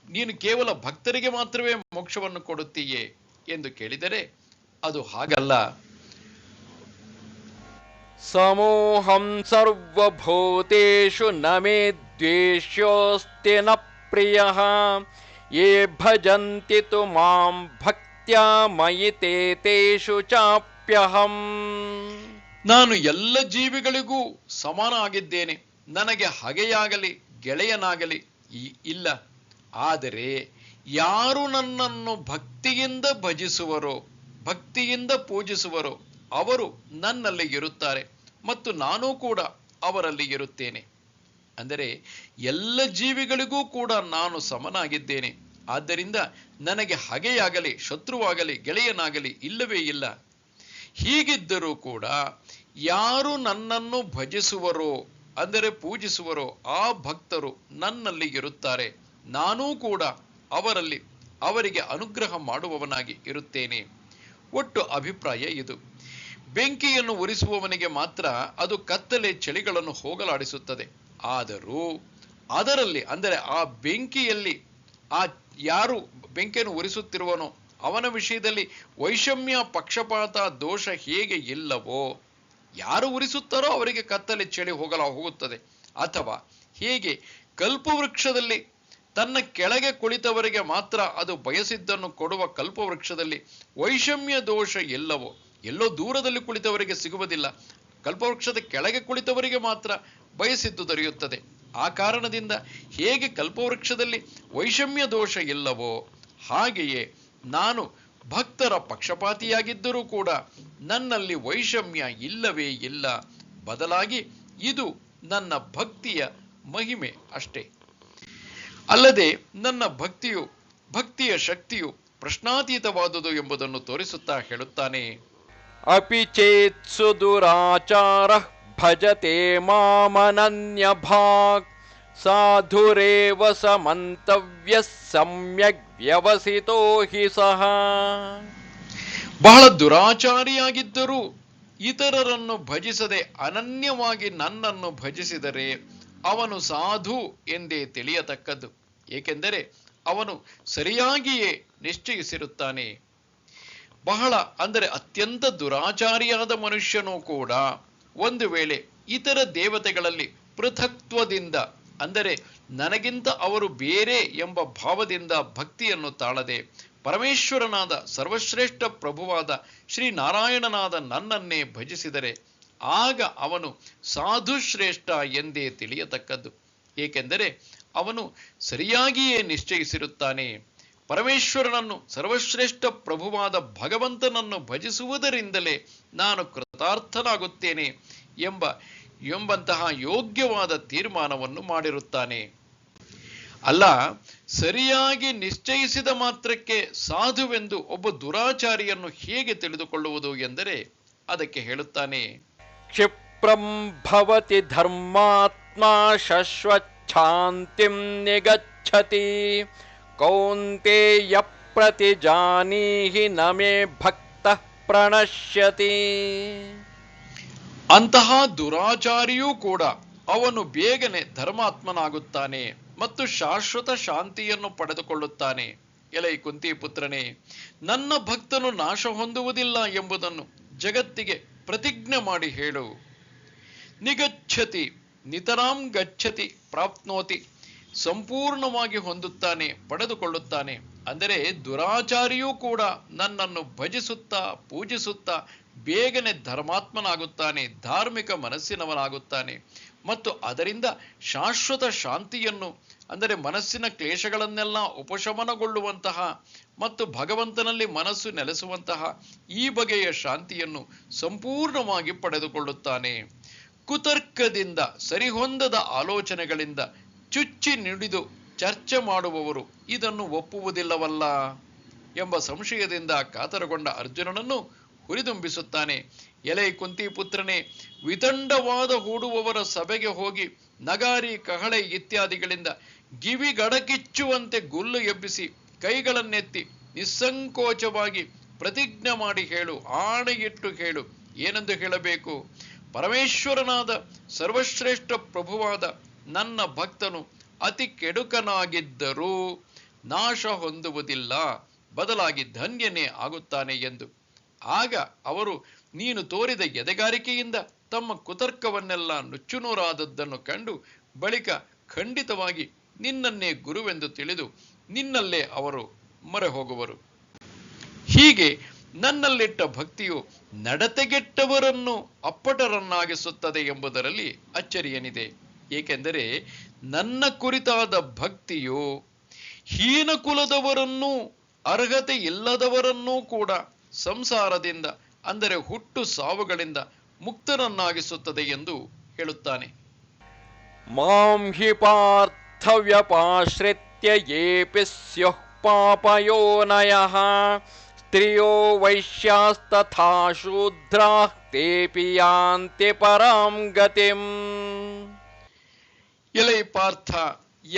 ನೀನು ಕೇವಲ ಭಕ್ತರಿಗೆ ಮಾತ್ರವೇ ಮೋಕ್ಷವನ್ನು ಕೊಡುತ್ತೀಯೇ ಎಂದು ಕೇಳಿದರೆ ಅದು ಹಾಗಲ್ಲ. ಸಮೋಹಂ ಸರ್ವಭೂತೇಷು ನ ಮೇ ದ್ವೇಷ್ಯೋಸ್ತಿ ನ ಪ್ರಿಯ. ಯೇ ಭಜಂತಿ ತು ಮಾಂ ಭಕ್ತ್ಯಾ ಮಯಿ ತೇ ತೇಷು ಚಾಪ್ಯಹಂ. ನಾನು ಎಲ್ಲ ಜೀವಿಗಳಿಗೂ ಸಮಾನ ಆಗಿದ್ದೇನೆ ನನಗೆ ಹಗೆಯಾಗಲಿ, ಗೆಳೆಯನಾಗಲಿ ಇಲ್ಲ. ಆದರೆ ಯಾರು ನನ್ನನ್ನು ಭಕ್ತಿಯಿಂದ ಭಜಿಸುವರೋ, ಭಕ್ತಿಯಿಂದ ಪೂಜಿಸುವರೋ ಅವರು ನನ್ನಲ್ಲಿ ಇರುತ್ತಾರೆ ಮತ್ತು ನಾನೂ ಕೂಡ ಅವರಲ್ಲಿ ಇರುತ್ತೇನೆ. ಅಂದರೆ ಎಲ್ಲ ಜೀವಿಗಳಿಗೂ ಕೂಡ ನಾನು ಸಮನಾಗಿದ್ದೇನೆ. ಆದ್ದರಿಂದ ನನಗೆ ಹಗೆಯಾಗಲಿ, ಶತ್ರುವಾಗಲಿ, ಗೆಳೆಯನಾಗಲಿ ಇಲ್ಲವೇ ಇಲ್ಲ. ಹೀಗಿದ್ದರೂ ಕೂಡ ಯಾರು ನನ್ನನ್ನು ಭಜಿಸುವರೋ, ಅಂದರೆ ಪೂಜಿಸುವರೋ ಆ ಭಕ್ತರು ನನ್ನಲ್ಲಿ ಇರುತ್ತಾರೆ. ನಾನೂ ಕೂಡ ಅವರಲ್ಲಿ ಅವರಿಗೆ ಅನುಗ್ರಹ ಮಾಡುವವನಾಗಿ ಇರುತ್ತೇನೆ. ಒಟ್ಟು ಅಭಿಪ್ರಾಯ ಇದು. ಬೆಂಕಿಯನ್ನು ಉರಿಸುವವನಿಗೆ ಮಾತ್ರ ಅದು ಕತ್ತಲೆ ಚಳಿಗಳನ್ನು ಹೋಗಲಾಡಿಸುತ್ತದೆ. ಆದರೂ ಅದರಲ್ಲಿ, ಅಂದರೆ ಆ ಬೆಂಕಿಯಲ್ಲಿ, ಆ ಯಾರು ಬೆಂಕಿಯನ್ನು ಉರಿಸುತ್ತಿರುವನೋ ಅವನ ವಿಷಯದಲ್ಲಿ ವೈಷಮ್ಯ, ಪಕ್ಷಪಾತ, ದೋಷ ಹೇಗೆ ಇಲ್ಲವೋ, ಯಾರು ಉರಿಸುತ್ತಾರೋ ಅವರಿಗೆ ಕತ್ತಲೆ ಚಳಿ ಹೋಗಲ ಹೋಗುತ್ತದೆ. ಅಥವಾ ಹೇಗೆ ಕಲ್ಪವೃಕ್ಷದಲ್ಲಿ ತನ್ನ ಕೆಳಗೆ ಕುಳಿತವರಿಗೆ ಮಾತ್ರ ಅದು ಬಯಸಿದ್ದನ್ನು ಕೊಡುವ ಕಲ್ಪವೃಕ್ಷದಲ್ಲಿ ವೈಷಮ್ಯ, ದೋಷ ಎಲ್ಲವೋ ಎಲ್ಲೋ ದೂರದಲ್ಲಿ ಕುಳಿತವರಿಗೆ ಸಿಗುವುದಿಲ್ಲ. ಕಲ್ಪವೃಕ್ಷದ ಕೆಳಗೆ ಕುಳಿತವರಿಗೆ ಮಾತ್ರ ಬಯಸಿದ್ದು ದೊರೆಯುತ್ತದೆ. ಆ ಕಾರಣದಿಂದ ಹೇಗೆ ಕಲ್ಪವೃಕ್ಷದಲ್ಲಿ ವೈಷಮ್ಯ ದೋಷ ಇಲ್ಲವೋ ಹಾಗೆಯೇ ನಾನು ಭಕ್ತರ ಪಕ್ಷಪಾತಿಯಾಗಿದ್ದರೂ ಕೂಡ ನನ್ನಲ್ಲಿ ವೈಷಮ್ಯ ಇಲ್ಲವೇ ಇಲ್ಲ. ಬದಲಾಗಿ ಇದು ನನ್ನ ಭಕ್ತಿಯ ಮಹಿಮೆ ಅಷ್ಟೇ. ಅಲ್ಲದೆ ನನ್ನ ಭಕ್ತಿಯು ಭಕ್ತಿಯ ಶಕ್ತಿಯು ಪ್ರಶ್ನಾತೀತವಾದುದು ಎಂಬುದನ್ನು ತೋರಿಸುತ್ತಾ ಹೇಳುತ್ತಾನೆ. ಅಪಿ ಚೇತ್ಸು ದುರಾಚಾರ ಭಜತೆ ಮಾಮನನ್ಯ ಭಾಗ್ ಸಾಧುರೇವ ಸಮಂತವ್ಯ ಸಮ್ಯಕ್ ವ್ಯವಸಿತೋ ಹಿ ಸಹ ಬಹಳ ದುರಾಚಾರಿಯಾಗಿದ್ದರೂ ಇತರರನ್ನು ಭಜಿಸದೆ ಅನನ್ಯವಾಗಿ ನನ್ನನ್ನು ಭಜಿಸಿದರೆ ಅವನು ಸಾಧು ಎಂದೇ ತಿಳಿಯತಕ್ಕದ್ದು. ಏಕೆಂದರೆ ಅವನು ಸರಿಯಾಗಿಯೇ ನಿಶ್ಚಯಿಸಿರುತ್ತಾನೆ. ಬಹಳ ಅಂದರೆ ಅತ್ಯಂತ ದುರಾಚಾರಿಯಾದ ಮನುಷ್ಯನೂ ಕೂಡ ಒಂದು ವೇಳೆ ಇತರ ದೇವತೆಗಳಲ್ಲಿ ಪೃಥಕ್ತ್ವದಿಂದ, ಅಂದರೆ ನನಗಿಂತ ಅವರು ಬೇರೆ ಎಂಬ ಭಾವದಿಂದ ಭಕ್ತಿಯನ್ನು ತಾಳದೆ ಪರಮೇಶ್ವರನಾದ ಸರ್ವಶ್ರೇಷ್ಠ ಪ್ರಭುವಾದ ಶ್ರೀನಾರಾಯಣನಾದ ನನ್ನನ್ನೇ ಭಜಿಸಿದರೆ ಆಗ ಅವನು ಸಾಧುಶ್ರೇಷ್ಠ ಎಂದೇ ತಿಳಿಯತಕ್ಕದ್ದು. ಏಕೆಂದರೆ ಅವನು ಸರಿಯಾಗಿಯೇ ನಿಶ್ಚಯಿಸಿರುತ್ತಾನೆ. ಪರಮೇಶ್ವರನನ್ನು, ಸರ್ವಶ್ರೇಷ್ಠ ಪ್ರಭುವಾದ ಭಗವಂತನನ್ನು ಭಜಿಸುವುದರಿಂದಲೇ ನಾನು ಕೃತಾರ್ಥನಾಗುತ್ತೇನೆ ಎಂಬ, ಎಂಬಂತಹ ಯೋಗ್ಯವಾದ ತೀರ್ಮಾನವನ್ನು ಮಾಡಿರುತ್ತಾನೆ. ಅಲ್ಲ, ಸರಿಯಾಗಿ ನಿಶ್ಚಯಿಸಿದ ಮಾತ್ರಕ್ಕೆ ಸಾಧುವೆಂದು ಒಬ್ಬ ದುರಾಚಾರಿಯನ್ನು ಹೇಗೆ ತಿಳಿದುಕೊಳ್ಳುವುದು ಎಂದರೆ ಅದಕ್ಕೆ ಹೇಳುತ್ತಾನೆ. ಭವತಿ ಧರ್ಮಾತ್ಮ ಶಶ್ವಚ್ಛಾಂತಿಂ ನಿಗಚ್ಚತಿ ಕೌಂತೆಯ ಪ್ರತಿಜಾನೀಹಿ ನ ಮೇ ಭಕ್ತ ಪ್ರಣಶ್ಯತಿ. ಅಂತಹ ದುರಾಚಾರಿಯೂ ಕೂಡ ಅವನು ಬೇಗನೆ ಧರ್ಮಾತ್ಮನಾಗುತ್ತಾನೆ ಮತ್ತು ಶಾಶ್ವತ ಶಾಂತಿಯನ್ನು ಪಡೆದುಕೊಳ್ಳುತ್ತಾನೆ. ಎಲೈ ಕುಂತಿ ಪುತ್ರನೇ, ನನ್ನ ಭಕ್ತನು ನಾಶ ಹೊಂದುವುದಿಲ್ಲ ಎಂಬುದನ್ನು ಜಗತ್ತಿಗೆ ಪ್ರತಿಜ್ಞೆ ಮಾಡಿ ಹೇಳು. ನಿಗಚ್ಚತಿ ನಿತರಾಂ ಗಚ್ಚತಿ ಪ್ರಾಪ್ನೋತಿ ಸಂಪೂರ್ಣವಾಗಿ ಹೊಂದುತ್ತಾನೆ, ಪಡೆದುಕೊಳ್ಳುತ್ತಾನೆ. ಅಂದರೆ ದುರಾಚಾರಿಯೂ ಕೂಡ ನನ್ನನ್ನು ಭಜಿಸುತ್ತಾ, ಪೂಜಿಸುತ್ತಾ, ಬೇಗನೆ ಧರ್ಮಾತ್ಮನಾಗುತ್ತಾನೆ, ಧಾರ್ಮಿಕ ಮನಸ್ಸಿನವನಾಗುತ್ತಾನೆ. ಮತ್ತು ಅದರಿಂದ ಶಾಶ್ವತ ಶಾಂತಿಯನ್ನು, ಅಂದರೆ ಮನಸ್ಸಿನ ಕ್ಲೇಶಗಳನ್ನೆಲ್ಲ ಉಪಶಮನಗೊಳ್ಳುವಂತಹ ಮತ್ತು ಭಗವಂತನಲ್ಲಿ ಮನಸ್ಸು ನೆಲೆಸುವಂತಹ ಈ ಬಗೆಯ ಶಾಂತಿಯನ್ನು ಸಂಪೂರ್ಣವಾಗಿ ಪಡೆದುಕೊಳ್ಳುತ್ತಾನೆ. ಕುತರ್ಕದಿಂದ, ಸರಿಹೊಂದದ ಆಲೋಚನೆಗಳಿಂದ ಚುಚ್ಚಿ ನುಡಿದು ಚರ್ಚೆ ಮಾಡುವವರು ಇದನ್ನು ಒಪ್ಪುವುದಿಲ್ಲವಲ್ಲ ಎಂಬ ಸಂಶಯದಿಂದ ಕಾತರಗೊಂಡ ಅರ್ಜುನನನ್ನು ಹುರಿದುಂಬಿಸುತ್ತಾನೆ. ಎಲೆ ಕುಂತಿಪುತ್ರನೇ, ವಿತಂಡವಾದ ಹೂಡುವವರ ಸಭೆಗೆ ಹೋಗಿ ನಗಾರಿ, ಕಹಳೆ ಇತ್ಯಾದಿಗಳಿಂದ ಗಿವಿಗಡಕಿಚ್ಚುವಂತೆ ಗುಲ್ಲು ಎಬ್ಬಿಸಿ ಕೈಗಳನ್ನೆತ್ತಿ ನಿಸ್ಸಂಕೋಚವಾಗಿ ಪ್ರತಿಜ್ಞೆ ಮಾಡಿ ಹೇಳು ಆಣೆಗಿಟ್ಟು ಹೇಳು, ಏನೆಂದು ಹೇಳಬೇಕು? ಪರಮೇಶ್ವರನಾದ ಸರ್ವಶ್ರೇಷ್ಠ ಪ್ರಭುವಾದ ನನ್ನ ಭಕ್ತನು ಅತಿ ಕೆಡುಕನಾಗಿದ್ದರೂ ನಾಶ ಹೊಂದುವುದಿಲ್ಲ, ಬದಲಾಗಿ ಧನ್ಯನೇ ಆಗುತ್ತಾನೆ ಎಂದು. ಆಗ ಅವರು, ನೀನು ತೋರಿದ ಎದೆಗಾರಿಕೆಯಿಂದ ತಮ್ಮ ಕುತರ್ಕವನ್ನೆಲ್ಲ ನುಚ್ಚುನೂರಾದದ್ದನ್ನು ಕಂಡು ಬಳಿಕ ಖಂಡಿತವಾಗಿ ನಿನ್ನನ್ನೇ ಗುರುವೆಂದು ತಿಳಿದು ನಿನ್ನಲ್ಲೇ ಅವರು ಮೊರೆ ಹೋಗುವರು ಹೀಗೆ ನನ್ನಲ್ಲಿಟ್ಟ ಭಕ್ತಿಯು ನಡತೆಗೆಟ್ಟವರನ್ನು ಅಪ್ಪಟರನ್ನಾಗಿಸುತ್ತದೆ ಎಂಬುದರಲ್ಲಿ ಅಚ್ಚರಿಯೇನಿದೆ. ಏಕೆಂದರೆ ನನ್ನ ಕುರಿತಾದ ಭಕ್ತಿಯು ಹೀನ ಕುಲದವರನ್ನು, ಅರ್ಹತೆ ಇಲ್ಲದವರನ್ನೂ ಕೂಡ ಸಂಸಾರದಿಂದ, ಅಂದರೆ ಹುಟ್ಟು ಸಾವುಗಳಿಂದ ಮುಕ್ತರನ್ನಾಗಿಸುತ್ತದೆ ಎಂದು ಹೇಳುತ್ತಾನೆ. ಮಾಂ ಹಿ ಪಾರ್ಥವ್ಯಪಾಶ್ರಿತ್ಯ ಯೇಪಿ ಸ್ಯುಃ ಪಾಪಯೋನಯಃ ಸ್ತ್ರಿಯೋ ವೈಶ್ಯಾಸ್ತಥಾ ಶೂದ್ರಾಃ ತೇಪಿ ಯಾಂತಿ ಪರಾಂ ಗತಿಂ. ಎಲೈ ಪಾರ್ಥ,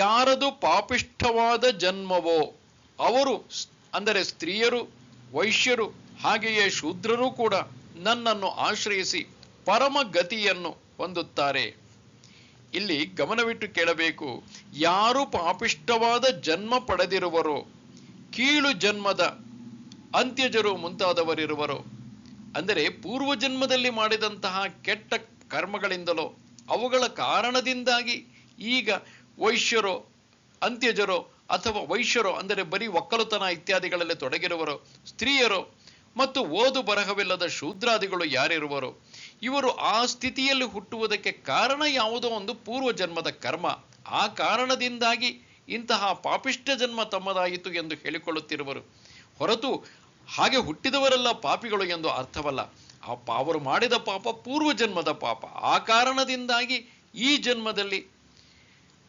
ಯಾರದು ಪಾಪಿಷ್ಠವಾದ ಜನ್ಮವೋ ಅವರು ಅಂದರೆ ಸ್ತ್ರೀಯರು, ವೈಶ್ಯರು, ಹಾಗೆಯೇ ಶೂದ್ರರೂ ಕೂಡ ನನ್ನನ್ನು ಆಶ್ರಯಿಸಿ ಪರಮ ಗತಿಯನ್ನು ಹೊಂದುತ್ತಾರೆ. ಇಲ್ಲಿ ಗಮನವಿಟ್ಟು ಕೇಳಬೇಕು, ಯಾರು ಪಾಪಿಷ್ಠವಾದ ಜನ್ಮ ಪಡೆದಿರುವರು, ಕೀಳು ಜನ್ಮದ ಅಂತ್ಯಜರು ಮುಂತಾದವರಿರುವರು. ಅಂದರೆ ಪೂರ್ವ ಜನ್ಮದಲ್ಲಿ ಮಾಡಿದಂತಹ ಕೆಟ್ಟ ಕರ್ಮಗಳಿಂದಲೋ, ಅವುಗಳ ಕಾರಣದಿಂದಾಗಿ ಈಗ ವೈಶ್ಯರೋ, ಅಂತ್ಯಜರೋ ಅಥವಾ ವೈಶ್ಯರು ಅಂದರೆ ಬರೀ ಒಕ್ಕಲುತನ ಇತ್ಯಾದಿಗಳಲ್ಲಿ ತೊಡಗಿರುವರು, ಸ್ತ್ರೀಯರು ಮತ್ತು ಓದು ಬರಹವಿಲ್ಲದ ಶೂದ್ರಾದಿಗಳು ಯಾರಿರುವರು? ಇವರು ಆ ಸ್ಥಿತಿಯಲ್ಲಿ ಹುಟ್ಟುವುದಕ್ಕೆ ಕಾರಣ ಯಾವುದೋ ಒಂದು ಪೂರ್ವ ಜನ್ಮದ ಕರ್ಮ. ಆ ಕಾರಣದಿಂದಾಗಿ ಇಂತಹ ಪಾಪಿಷ್ಠ ಜನ್ಮ ತಮ್ಮದಾಯಿತು ಎಂದು ಹೇಳಿಕೊಳ್ಳುತ್ತಿರುವರು. ಹೊರತು ಹಾಗೆ ಹುಟ್ಟಿದವರೆಲ್ಲ ಪಾಪಿಗಳು ಎಂದು ಅರ್ಥವಲ್ಲ. ಆ ಅವರು ಮಾಡಿದ ಪಾಪ ಪೂರ್ವ ಜನ್ಮದ ಪಾಪ. ಆ ಕಾರಣದಿಂದಾಗಿ ಈ ಜನ್ಮದಲ್ಲಿ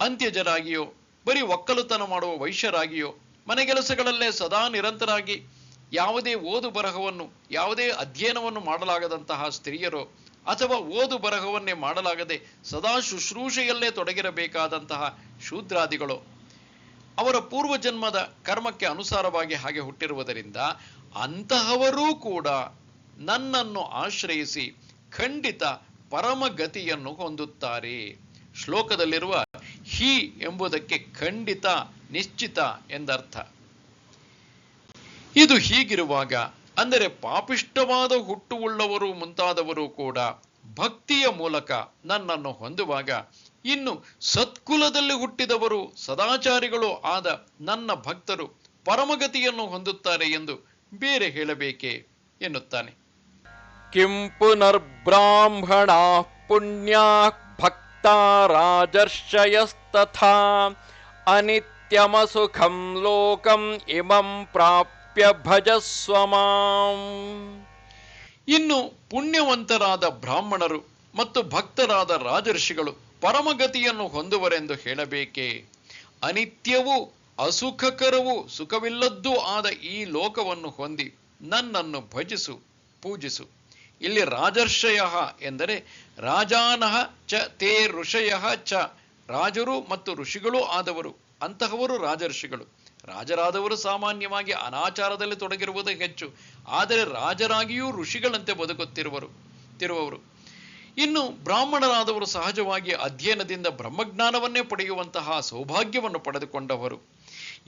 ಅಂತ್ಯಜರಾಗಿಯೋ, ಬರೀ ಒಕ್ಕಲುತನ ಮಾಡುವ ವೈಶ್ಯರಾಗಿಯೋ ಮನೆಗೆಲಸಗಳಲ್ಲೇ ಸದಾ ನಿರಂತರಾಗಿ ಯಾವುದೇ ಓದು ಬರಹವನ್ನು ಯಾವುದೇ ಅಧ್ಯಯನವನ್ನು ಮಾಡಲಾಗದಂತಹ ಸ್ತ್ರೀಯರೋ ಅಥವಾ ಓದು ಬರಹವನ್ನೇ ಮಾಡಲಾಗದೆ ಸದಾ ಶುಶ್ರೂಷೆಯಲ್ಲೇ ತೊಡಗಿರಬೇಕಾದಂತಹ ಶೂದ್ರಾದಿಗಳು. ಅವರ ಪೂರ್ವ ಜನ್ಮದ ಕರ್ಮಕ್ಕೆ ಅನುಸಾರವಾಗಿ ಹಾಗೆ ಹುಟ್ಟಿರುವುದರಿಂದ ಅಂತಹವರೂ ಕೂಡ ನನ್ನನ್ನು ಆಶ್ರಯಿಸಿ ಖಂಡಿತ ಪರಮಗತಿಯನ್ನು ಹೊಂದುತ್ತಾರೆ. ಶ್ಲೋಕದಲ್ಲಿರುವ ಹಿ ಎಂಬುದಕ್ಕೆ ಖಂಡಿತ, ನಿಶ್ಚಿತ ಎಂದರ್ಥ. ಇದು ಹೀಗಿರುವಾಗ, ಅಂದರೆ ಪಾಪಿಷ್ಟವಾದ ಹುಟ್ಟುವುಳ್ಳವರು ಮುಂತಾದವರು ಕೂಡ ಭಕ್ತಿಯ ಮೂಲಕ ನನ್ನನ್ನು ಹೊಂದುವಾಗ, ಇನ್ನು ಸತ್ಕುಲದಲ್ಲಿ ಹುಟ್ಟಿದವರು ಸದಾಚಾರಿಗಳು ಆದ ನನ್ನ ಭಕ್ತರು ಪರಮಗತಿಯನ್ನು ಹೊಂದುತ್ತಾರೆ ಎಂದು ಬೇರೆ ಹೇಳಬೇಕೆ ಎನ್ನುತ್ತಾನೆ. ಕಿಂ ಪುನರ್ಬ್ರಾಹ್ಮಣ ಪುಣ್ಯ ಭಕ್ತ ಭಕ್ತಾ ರಾಜರ್ಷಯಸ್ತಥಾ ಅನಿತ್ಯಮಸುಖಂ ಲೋಕಂ ಇಮಂ ಪ್ರಾಪ್ಯ ಮಾಂ ಇನ್ನು ಪುಣ್ಯವಂತರಾದ ಬ್ರಾಹ್ಮಣರು ಮತ್ತು ಭಕ್ತರಾದ ರಾಜರ್ಷಿಗಳು ಪರಮಗತಿಯನ್ನು ಹೊಂದುವರೆಂದು ಹೇಳಬೇಕೆ? ಅನಿತ್ಯವೂ ಅಸುಖಕರವೂ ಸುಖವಿಲ್ಲದ್ದೂ ಆದ ಈ ಲೋಕವನ್ನು ಹೊಂದಿ ನನ್ನನ್ನು ಭಜಿಸು, ಪೂಜಿಸು. ಇಲ್ಲಿ ರಾಜರ್ಷಯ ಎಂದರೆ ರಾಜಾನಃ ಚ ತೇ ಋಷಯ ಚ ರಾಜರು ಮತ್ತು ಋಷಿಗಳೂ ಆದವರು, ಅಂತಹವರು ರಾಜಋಷಿಗಳು. ರಾಜರಾದವರು ಸಾಮಾನ್ಯವಾಗಿ ಅನಾಚಾರದಲ್ಲಿ ತೊಡಗಿರುವುದು ಹೆಚ್ಚು, ಆದರೆ ರಾಜರಾಗಿಯೂ ಋಷಿಗಳಂತೆ ಬದುಕುತ್ತಿರುವರು, ತಿರುವವರು. ಇನ್ನು ಬ್ರಾಹ್ಮಣರಾದವರು ಸಹಜವಾಗಿ ಅಧ್ಯಯನದಿಂದ ಬ್ರಹ್ಮಜ್ಞಾನವನ್ನೇ ಪಡೆಯುವಂತಹ ಸೌಭಾಗ್ಯವನ್ನು ಪಡೆದುಕೊಂಡವರು.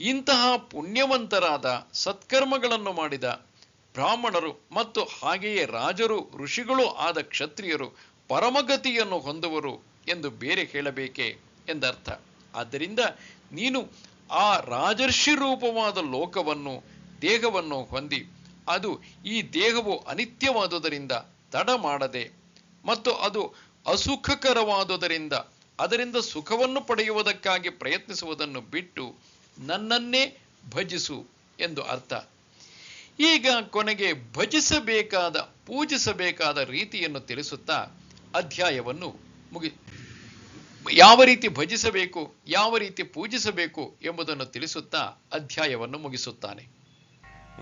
ಇಂತಹ ಪುಣ್ಯವಂತರಾದ ಸತ್ಕರ್ಮಗಳನ್ನು ಮಾಡಿದ ಬ್ರಾಹ್ಮಣರು ಮತ್ತು ಹಾಗೆಯೇ ರಾಜರು, ಋಷಿಗಳು ಆದ ಕ್ಷತ್ರಿಯರು ಪರಮಗತಿಯನ್ನು ಹೊಂದುವರು ಎಂದು ಬೇರೆ ಹೇಳಬೇಕೆ? ಎಂದರ್ಥ. ಆದ್ದರಿಂದ ನೀನು ಆ ರಾಜರ್ಷಿ ರೂಪವಾದ ಲೋಕವನ್ನು, ದೇಹವನ್ನು ಹೊಂದಿ, ಅದು ಈ ದೇಹವು ಅನಿತ್ಯವಾದುದರಿಂದ ತಡ ಮಾಡದೆ ಮತ್ತು ಅದು ಅಸುಖಕರವಾದುದರಿಂದ ಅದರಿಂದ ಸುಖವನ್ನು ಪಡೆಯುವುದಕ್ಕಾಗಿ ಪ್ರಯತ್ನಿಸುವುದನ್ನು ಬಿಟ್ಟು ನನ್ನನ್ನೇ ಭಜಿಸು ಎಂದು ಅರ್ಥ. ಈಗ ಕೊನೆಗೆ ಭಜಿಸಬೇಕಾದ, ಪೂಜಿಸಬೇಕಾದ ರೀತಿಯನ್ನು ತಿಳಿಸುತ್ತಾ ಅಧ್ಯಾಯವನ್ನು ಮುಗಿ ಯಾವ ರೀತಿ ಭಜಿಸಬೇಕು ಯಾವ ರೀತಿ ಪೂಜಿಸಬೇಕು ಎಂಬುದನ್ನು ತಿಳಿಸುತ್ತಾ ಅಧ್ಯಾಯವನ್ನು ಮುಗಿಸುತ್ತಾನೆ.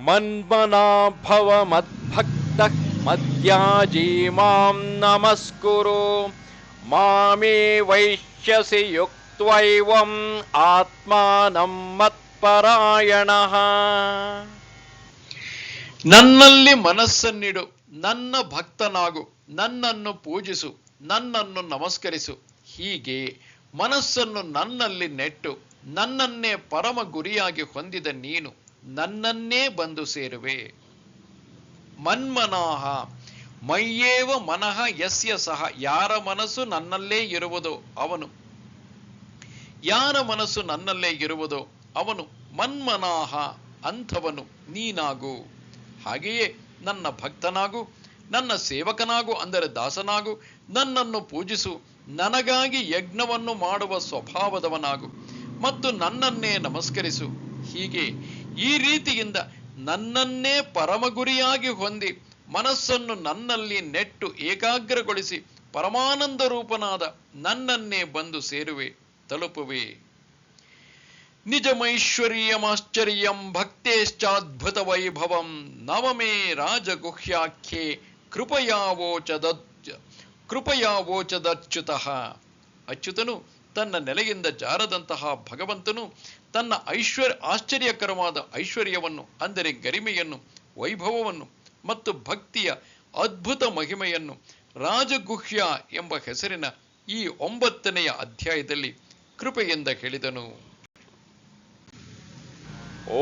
ಮನ್ಮನಾಭವ ಮದ್ಭಕ್ತ ಮದ್ಯಾಜಿ ಮಾಂ ನಮಸ್ಕುರು. ಮಾಮೇ ವೈಶ್ಯಸಿ ಯುಕ್ತೈವಂ ಆತ್ಮಾನಂ ಮತ್ಪರಾಯಣಃ. ನನ್ನಲ್ಲಿ ಮನಸ್ಸನ್ನಿಡು ನನ್ನ ಭಕ್ತನಾಗು ನನ್ನನ್ನು ಪೂಜಿಸು ನನ್ನನ್ನು ನಮಸ್ಕರಿಸು. ಹೀಗೆ ಮನಸ್ಸನ್ನು ನನ್ನಲ್ಲಿ ನೆಟ್ಟು ನನ್ನನ್ನೇ ಪರಮ ಗುರಿಯಾಗಿ ಹೊಂದಿದ ನೀನು ನನ್ನನ್ನೇ ಬಂದು ಸೇರುವೆ. ಮನ್ಮನಾಹ, ಮೈಯೇವ ಮನಃ ಯಸ್ಯ ಸಹ, ಯಾರ ಮನಸ್ಸು ನನ್ನಲ್ಲೇ ಇರುವುದೋ ಅವನು. ಯಾರ ಮನಸ್ಸು ನನ್ನಲ್ಲೇ ಇರುವುದೋ ಅವನು. ಮನ್ಮನಾಹ, ಅಂಥವನು, ನೀನಾಗು. ಹಾಗೆಯೇ ನನ್ನ ಭಕ್ತನಾಗು, ನನ್ನ ಸೇವಕನಾಗು, ಅಂದರೆ ದಾಸನಾಗು, ನನ್ನನ್ನು ಪೂಜಿಸು ನನಗಾಗಿ ಯಜ್ಞವನ್ನು ಮಾಡುವ ಸ್ವಭಾವದವನಾಗು ಮತ್ತು ನನ್ನನ್ನೇ ನಮಸ್ಕರಿಸು. ಹೀಗೆ ಈ ರೀತಿಯಿಂದ ನನ್ನನ್ನೇ ಪರಮಗುರಿಯಾಗಿ ಹೊಂದಿ ಮನಸ್ಸನ್ನು ನನ್ನಲ್ಲಿ ನೆಟ್ಟು ಏಕಾಗ್ರಗೊಳಿಸಿ ಪರಮಾನಂದ ರೂಪನಾದ ನನ್ನನ್ನೇ ಬಂದು ಸೇರುವೆ. ತಲುಪುವೆ. ನಿಜಮೈಶ್ವರ್ಯಮಾಶ್ಚರ್ಯಂ ಭಕ್ತೇಶ್ಚಾದ್ಭುತ ವೈಭವಂ ನವಮೇ ರಾಜಗುಹ್ಯಾಖ್ಯೆ ಕೃಪಯಾವೋಚದ ಕೃಪಯಾವೋಚದಚ್ಯುತಃ. ಅಚ್ಯುತನು ತನ್ನ ನೆಲೆಯಿಂದ ಜಾರದಂತಹ ಭಗವಂತನು ತನ್ನ ಐಶ್ವರ್ಯ ಆಶ್ಚರ್ಯಕರವಾದ ಐಶ್ವರ್ಯವನ್ನು, ಅಂದರೆ ಗರಿಮೆಯನ್ನು, ವೈಭವವನ್ನು ಮತ್ತು ಭಕ್ತಿಯ ಅದ್ಭುತ ಮಹಿಮೆಯನ್ನು ರಾಜಗುಹ್ಯ ಎಂಬ ಹೆಸರಿನ ಈ ಒಂಬತ್ತನೆಯ ಅಧ್ಯಾಯದಲ್ಲಿ ಕೃಪೆಯಿಂದ ಹೇಳಿದನು.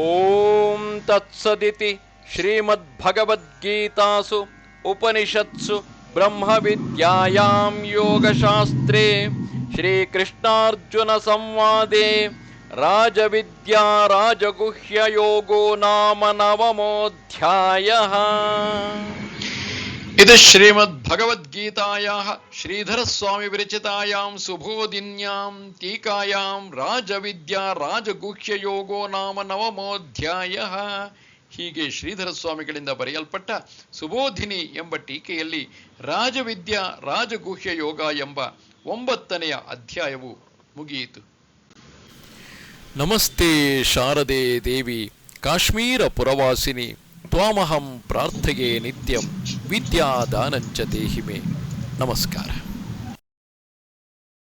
ಓಂ ತತ್ಸದಿತಿ ಶ್ರೀಮದ್ಭಗವದ್ಗೀತಾಸು ಉಪನಿಷತ್ಸು ब्रह्म ब्रह्मविद्यायां योगशास्त्रे श्रीकृष्णार्जुनसंवादे राजविद्या राजगुह्ययोगो नाम नवमोऽध्यायः। इति श्रीमद्भगवद्गीतायाः श्रीधरस्वामिविरचितायां सुबोधिन्यां टीकायां राजविद्या राजगुह्ययोगो नाम नवमोऽध्यायः। ಹೀಗೆ ಶ್ರೀಧರ ಸ್ವಾಮಿಗಳಿಂದ ಬರೆಯಲ್ಪಟ್ಟ ಸುಬೋಧಿನಿ ಎಂಬ ಟೀಕೆಯಲ್ಲಿ ರಾಜವಿದ್ಯಾ ರಾಜಗುಹ್ಯ ಯೋಗ ಎಂಬ ಒಂಬತ್ತನೆಯ ಅಧ್ಯಾಯವು ಮುಗಿಯಿತು. ನಮಸ್ತೆ ಶಾರದೆ ದೇವಿ, ಕಾಶ್ಮೀರ ಪುರವಾಸಿನಿ, ತ್ವಾಮಹಂ ಪ್ರಾರ್ಥೆಯೇ ನಿತ್ಯಂ, ವಿದ್ಯಾದಾನಂಚ ದೇಹಿಮೆ. ನಮಸ್ಕಾರ.